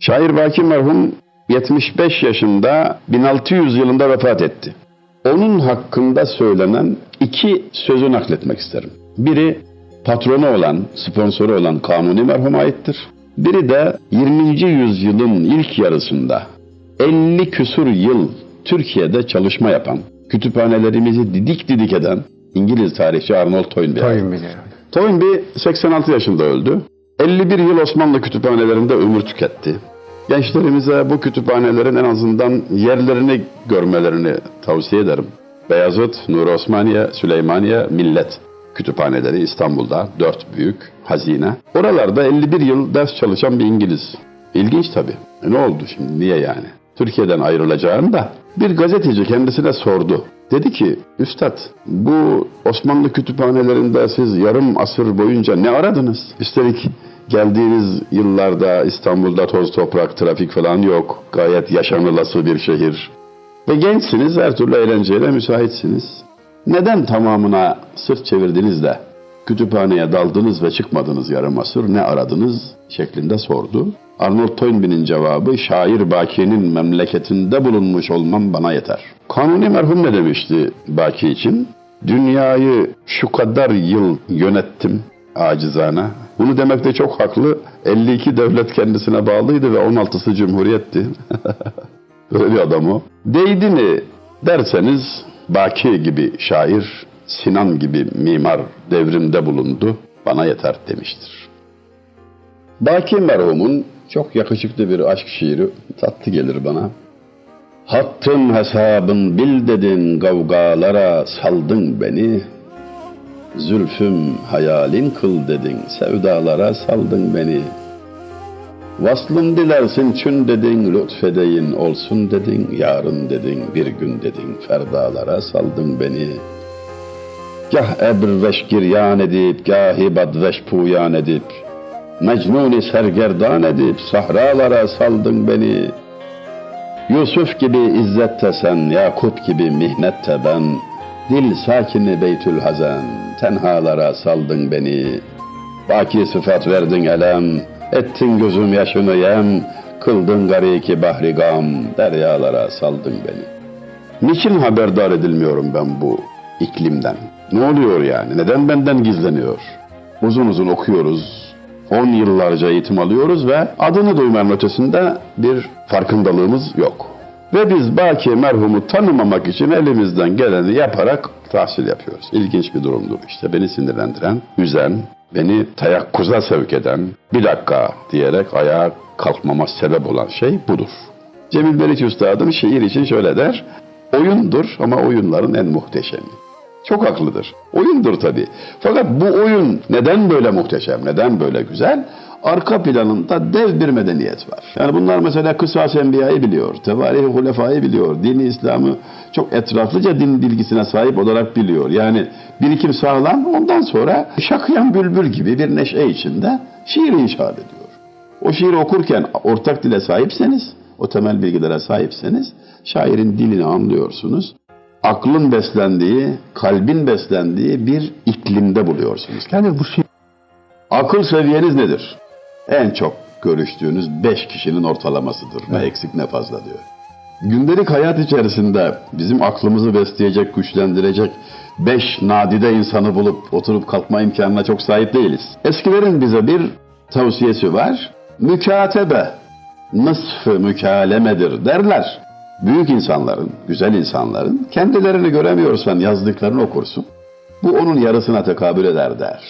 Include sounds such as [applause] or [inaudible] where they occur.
Şair Baki merhum 75 yaşında 1600 yılında vefat etti. Onun hakkında söylenen iki sözü nakletmek isterim. Biri patronu olan, sponsoru olan Kanuni merhuma aittir. Biri de 20. yüzyılın ilk yarısında 50 küsur yıl Türkiye'de çalışma yapan, kütüphanelerimizi didik didik eden İngiliz tarihçi Arnold Toynbee. Toynbee. Toynbee 86 yaşında öldü. 51 yıl Osmanlı kütüphanelerinde ömür tüketti. Gençlerimize bu kütüphanelerin en azından yerlerini görmelerini tavsiye ederim. Beyazıt, Nur Osmaniye, Süleymaniye, Millet kütüphaneleri İstanbul'da dört büyük hazine. Oralarda 51 yıl ders çalışan bir İngiliz. İlginç tabii. E ne oldu şimdi? Niye yani? Türkiye'den ayrılacağında bir gazeteci kendisine sordu. Dedi ki, Üstad bu Osmanlı kütüphanelerinde siz yarım asır boyunca ne aradınız? Üstelik geldiğiniz yıllarda İstanbul'da toz toprak, trafik falan yok. Gayet yaşanılası bir şehir. Ve gençsiniz, her türlü eğlenceyle müsaitsiniz. Neden tamamına sırt çevirdiniz de kütüphaneye daldınız ve çıkmadınız yarım asır ne aradınız şeklinde sordu. Arnold Toynbee'nin cevabı şair Baki'nin memleketinde bulunmuş olmam bana yeter. Kanuni merhum ne demişti Baki için? Dünyayı şu kadar yıl yönettim acizane. Bunu demekte çok haklı. 52 devlet kendisine bağlıydı ve 16'sı cumhuriyetti. [laughs] Böyle bir adam o. Değdi mi derseniz Baki gibi şair, Sinan gibi mimar devrimde bulundu. Bana yeter demiştir. Baki merhumun çok yakışıklı bir aşk şiiri tatlı gelir bana. Hattın hesabın bil dedin kavgalara saldın beni. Zülfüm hayalin kıl dedin sevdalara saldın beni. Vaslım dilersin çün dedin lütfedeyin olsun dedin yarın dedin bir gün dedin ferdalara saldın beni. Gah ebr giryan edip gahi badveş puyan edip Mecnuni sergerdan edip sahralara saldın beni. Yusuf gibi izzette sen, Yakup gibi mihnette ben. Dil sakini Beytül Hazen, tenhalara saldın beni. Baki sıfat verdin elem, ettin gözüm yaşını yem. Kıldın gariki bahri gam, deryalara saldın beni. Niçin haberdar edilmiyorum ben bu iklimden? Ne oluyor yani? Neden benden gizleniyor? Uzun uzun okuyoruz, 10 yıllarca eğitim alıyoruz ve adını duymanın ötesinde bir farkındalığımız yok. Ve biz Baki merhumu tanımamak için elimizden geleni yaparak tahsil yapıyoruz. İlginç bir durumdur işte. Beni sinirlendiren, üzen, beni tayakkuza sevk eden, bir dakika diyerek ayağa kalkmama sebep olan şey budur. Cemil Meriç Üstad'ım şiir için şöyle der, oyundur ama oyunların en muhteşemi. Çok haklıdır. Oyundur tabii. Fakat bu oyun neden böyle muhteşem, neden böyle güzel? Arka planında dev bir medeniyet var. Yani bunlar mesela Kısas Enbiya'yı biliyor, Tevarih-i Hulefa'yı biliyor, dini İslam'ı çok etraflıca din bilgisine sahip olarak biliyor. Yani birikim sağlam ondan sonra şakıyan bülbül gibi bir neşe içinde şiir inşa ediyor. O şiiri okurken ortak dile sahipseniz, o temel bilgilere sahipseniz şairin dilini anlıyorsunuz aklın beslendiği, kalbin beslendiği bir iklimde buluyorsunuz. Yani bu şey Akıl seviyeniz nedir? En çok görüştüğünüz beş kişinin ortalamasıdır. Ne eksik ne fazla diyor. Gündelik hayat içerisinde bizim aklımızı besleyecek, güçlendirecek beş nadide insanı bulup oturup kalkma imkanına çok sahip değiliz. Eskilerin bize bir tavsiyesi var. Mükatebe, nısfı mükalemedir derler. Büyük insanların, güzel insanların kendilerini göremiyorsan yazdıklarını okursun. Bu onun yarısına tekabül eder der.